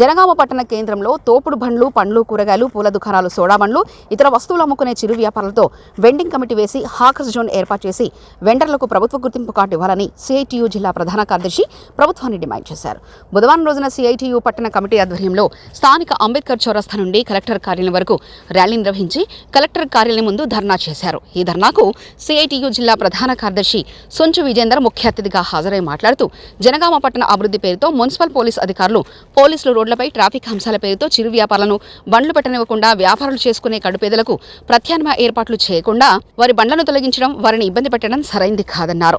జనగామ పట్టణ కేంద్రంలో తోపుడు బండ్లు పండ్లు కూరగాయలు పూల దుకాణాలు సోడా బండ్లు ఇతర వస్తువులు అమ్ముకునే చిరు వ్యాపారులతో వెండింగ్ కమిటీ వేసి హాకర్స్ జోన్ ఏర్పాటు చేసి వెండర్లకు ప్రభుత్వ గుర్తింపు కార్డు ఇవ్వాలని సిఐటియు జిల్లా ప్రధాన కార్యదర్శి ప్రభుత్వాన్ని డిమాండ్ చేశారు. బుధవారం రోజున సిఐటియు పట్టణ కమిటీ ఆధ్వర్యంలో స్థానిక అంబేద్కర్ చౌరస్తా నుండి కలెక్టర్ కార్యాలయం వరకు ర్యాలీ నిర్వహించి కలెక్టర్ కార్యాలయం ముందు ధర్నా చేశారు. ఈ ధర్నాకు సిఐటియు జిల్లా ప్రధాన కార్యదర్శి సొంచు విజేందర్ ముఖ్య అతిథిగా హాజరై మాట్లాడుతూ జనగామ పట్టణ అభివృద్ధి పేరుతో మున్సిపల్ పోలీస్ అధికారులు పోలీసులు రోడ్లపై ట్రాఫిక్ అంశాల పేరుతో చిరు వ్యాపారులను బండ్లు పెట్టనివ్వకుండా వ్యాపారాలు చేసుకునే కడుపేదలకు ప్రత్యామ్నాయ ఏర్పాట్లు చేయకుండా వారి బండ్లను తొలగించడం వారిని ఇబ్బంది పెట్టడం సరైంది కాదన్నారు.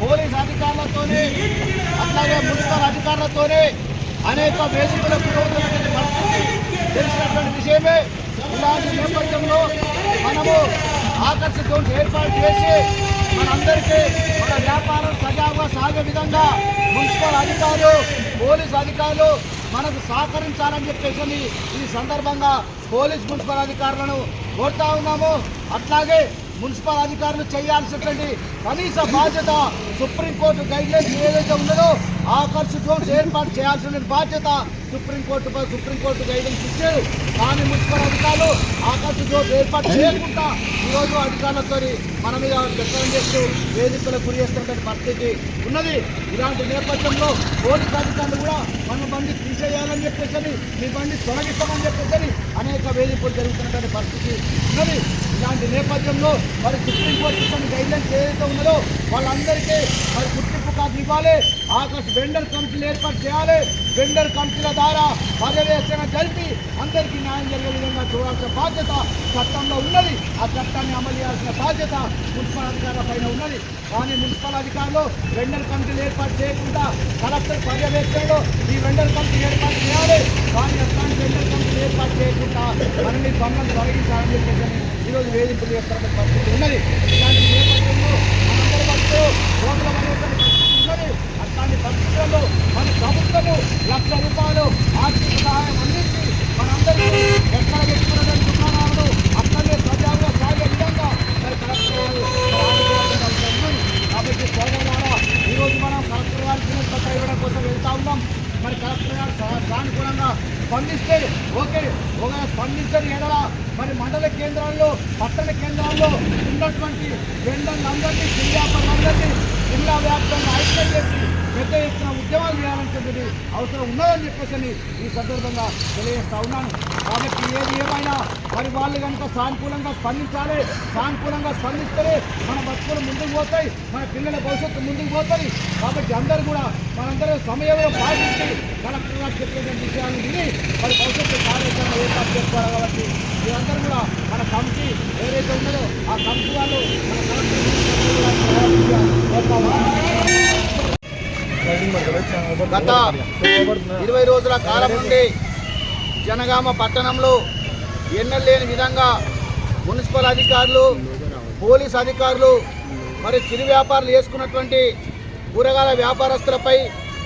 పోలీస్ అధికారులతోనే అట్లాగే మున్సిపల్ అధికారులతోనే అనేక వేదికలకు పోతున్నటువంటి తెలిసినటువంటి విషయమే. ఇలాంటి నేపథ్యంలో మనము ఆకర్ష ఏర్పాటు చేసి మనందరికీ మన వ్యాపారం సజావుగా సాగే విధంగా మున్సిపల్ అధికారులు పోలీస్ అధికారులు మనకు సహకరించాలని చెప్పేసి ఈ సందర్భంగా పోలీస్ మున్సిపల్ అధికారులను కోరుతా ఉన్నాము. అట్లాగే మున్సిపల్ అధికారులు చేయాల్సినటువంటి కనీస బాధ్యత సుప్రీంకోర్టు గైడ్లైన్స్ ఏదైతే ఉన్నదో ఆకర్ష జోన్స్ ఏర్పాటు చేయాల్సిన బాధ్యత సుప్రీంకోర్టు సుప్రీంకోర్టు గైడెన్స్ ఇచ్చారు. కానీ మున్సిపల్ అధికారులు ఆకర్ష జోన్స్ ఏర్పాటు చేయకుండా ఈరోజు అధికారులతో మన మీద వ్యక్తం చేస్తూ వేదికలకు గురి చేస్తున్నటువంటి పరిస్థితి ఉన్నది. ఇలాంటి నేపథ్యంలో పోలీస్ అధికారులు కూడా మన బండి తీసేయాలని చెప్పేసి మీ బండి తొలగిస్తామని చెప్పేసి అనేక వేదికలు జరుగుతున్నటువంటి పరిస్థితి ఉన్నది. ఇలాంటి నేపథ్యంలో మరి సుప్రీంకోర్టు ఇచ్చిన గైడ్లైన్స్ ఏదైతే ఉన్నదో వాళ్ళందరికీ మరి గుర్తింపు కార్డు ఇవ్వాలి. ఆకాశ వెండర్ కమిటీలు ఏర్పాటు చేయాలి. వెండర్ కమిటీల ద్వారా పర్యవేక్షణ జరిపి అందరికీ న్యాయం జరిగే విధంగా చూడాల్సిన బాధ్యత చట్టంలో ఉన్నది. ఆ చట్టాన్ని అమలు చేయాల్సిన బాధ్యత మున్సిపల్ అధికారుల పైన ఉన్నది. కానీ మున్సిపల్ అధికారులు వెండర్ కమిటీలు ఏర్పాటు చేయకుండా కలెక్టర్ పర్యవేక్షణలో ఈ వెండర్ కమిటీ ఏర్పాటు చేయాలి. కానీ అట్లాంటి వెండర్ కమిటీలు ఏర్పాటు చేయకుండా మనల్ని పనులను తొలగించాలని చెప్పేసి ఈరోజు వేధింపులు చేస్తున్న పరిస్థితి ఉన్నది. ఇలాంటి నేపథ్యంలో మనందరి పట్టు రోడ్ల ఉన్నది. అట్లాంటి పరిస్థితుల్లో మన ప్రభుత్వము లక్ష రూపాయలు ఆర్థిక సహాయం అందించి మనందరికీ ఎక్కడ పెట్టుకున్న దుకాణాలను అక్కడే సజావుగా సాగే విధంగా మరి కలెక్టర్ కాబట్టి సోదరులారా ఈరోజు మనం కలెక్టర్ గారికి పత్ర ఇవ్వడం కోసం వెళ్తా ఉన్నాం. మరి కలెక్టర్ గారు సానుకూలంగా స్పందిస్తూ ఒకవేళ ఎడల మరి మండల కేంద్రాల్లో పట్టణ కేంద్రాల్లో ఉన్నటువంటి వెండర్లందరినీ జిల్లాపరులందరినీ జిల్లా వ్యాప్తంగా ఐక్యం చేసి పెద్ద ఎత్తున ఉద్యమాలు చేయాలనేటువంటి అవసరం ఉన్నదని చెప్పేసి ఈ సందర్భంగా తెలియజేస్తా ఉన్నాను. కాబట్టి ఏది ఏమైనా మరి వాళ్ళు కనుక సానుకూలంగా స్పందించాలి సానుకూలంగా స్పందిస్తే మన బతుకులు ముందుకు పోతాయి మన పిల్లల భవిష్యత్తు ముందుకు పోతుంది కాబట్టి అందరూ కూడా మనందరూ సమయంలో పాటించి కలెక్టర్ గారు చెప్పేటువంటి విషయాన్ని విని మరి భవిష్యత్తు కార్యక్రమం ఏర్పాటు చేసుకోవాలి కాబట్టి మీరందరూ కూడా మన కమిటీ ఏదైతే ఉన్నదో ఆ కమిటీ వాళ్ళు మన కలెక్టర్ గత ఇరవై రోజుల కాలం నుండి జనగామ పట్టణంలో ఎన్నలేని విధంగా మున్సిపల్ అధికారులు పోలీస్ అధికారులు మరి చిరు వ్యాపారులు చేసుకున్నటువంటి కూరగాయల వ్యాపారస్తులపై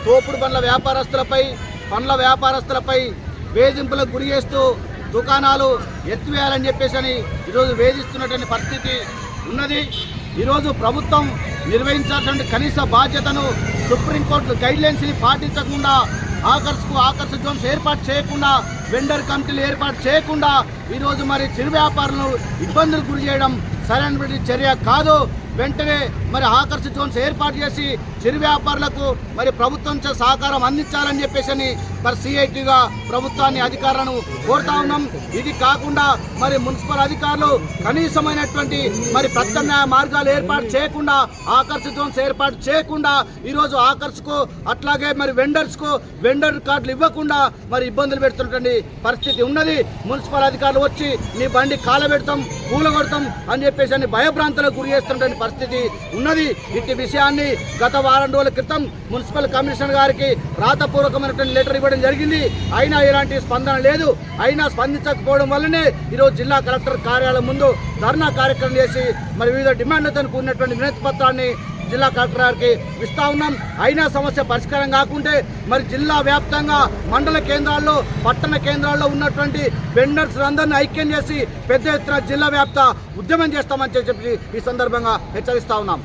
తోపుడు పండ్ల వ్యాపారస్తులపై పండ్ల వ్యాపారస్తులపై వేధింపులకు గురి చేస్తూ దుకాణాలు ఎత్తివేయాలని చెప్పేసి అని ఈరోజు వేధిస్తున్నటువంటి పరిస్థితి ఉన్నది. ఈరోజు ప్రభుత్వం నిర్వహించాల్సిన కనీస బాధ్యతను సుప్రీంకోర్టు గైడ్లైన్స్ని పాటించకుండా ఆకర్షకు ఆకర్ష జోన్స్ ఏర్పాటు చేయకుండా వెండర్ కమిటీలు ఏర్పాటు చేయకుండా ఈరోజు మరి చిరు వ్యాపారులను ఇబ్బందులు గురి చేయడం సరైనటువంటి చర్య కాదు. వెంటనే మరి ఆకర్ష జోన్స్ ఏర్పాటు చేసి చిరు వ్యాపారులకు మరి ప్రభుత్వం సహకారం అందించాలని చెప్పేసి అని మరి సిఐటిగా ప్రభుత్వాన్ని అధికారులను కోరుతా ఉన్నాం. ఇది కాకుండా మరి మున్సిపల్ అధికారులు కనీసమైనటువంటి మరి ప్రత్యామ్నాయ మార్గాలు ఏర్పాటు చేయకుండా ఆకర్ష జోన్స్ ఏర్పాటు చేయకుండా ఈరోజు ఆకర్షకు అట్లాగే మరి వెండర్స్కు వెండర్ కార్డులు ఇవ్వకుండా మరి ఇబ్బందులు పెడుతున్నటువంటి పరిస్థితి ఉన్నది. మున్సిపల్ అధికారులు వచ్చి నీ బండి కాలబెడతాం కూలగొడతాం అని చెప్పేసి అని భయభ్రాంతులకు గురి చేస్తున్నటువంటి పరిస్థితి ఉన్నది. ఇట్టి విషయాన్ని గత వారం రోజుల క్రితం మున్సిపల్ కమిషనర్ గారికి రాతపూర్వకమైనటువంటి లెటర్ ఇవ్వడం జరిగింది. అయినా ఎలాంటి స్పందన లేదు. అయినా స్పందించకపోవడం వల్లనే ఈరోజు జిల్లా కలెక్టర్ కార్యాలయం ముందు ధర్నా కార్యక్రమం చేసి మరి వివిధ డిమాండ్లతో కూడినటువంటి వినతి పత్రాన్ని జిల్లా కలెక్టర్ గారికి ఇస్తా ఉన్నాం. అయినా సమస్య పరిష్కారం కాకుంటే మరి జిల్లా వ్యాప్తంగా మండల కేంద్రాల్లో పట్టణ కేంద్రాల్లో ఉన్నటువంటి వెండర్స్ అందరినీ ఐక్యం చేసి పెద్ద ఎత్తున జిల్లా వ్యాప్త ఉద్యమం చేస్తామని చెప్పి ఈ సందర్భంగా హెచ్చరిస్తా ఉన్నాం.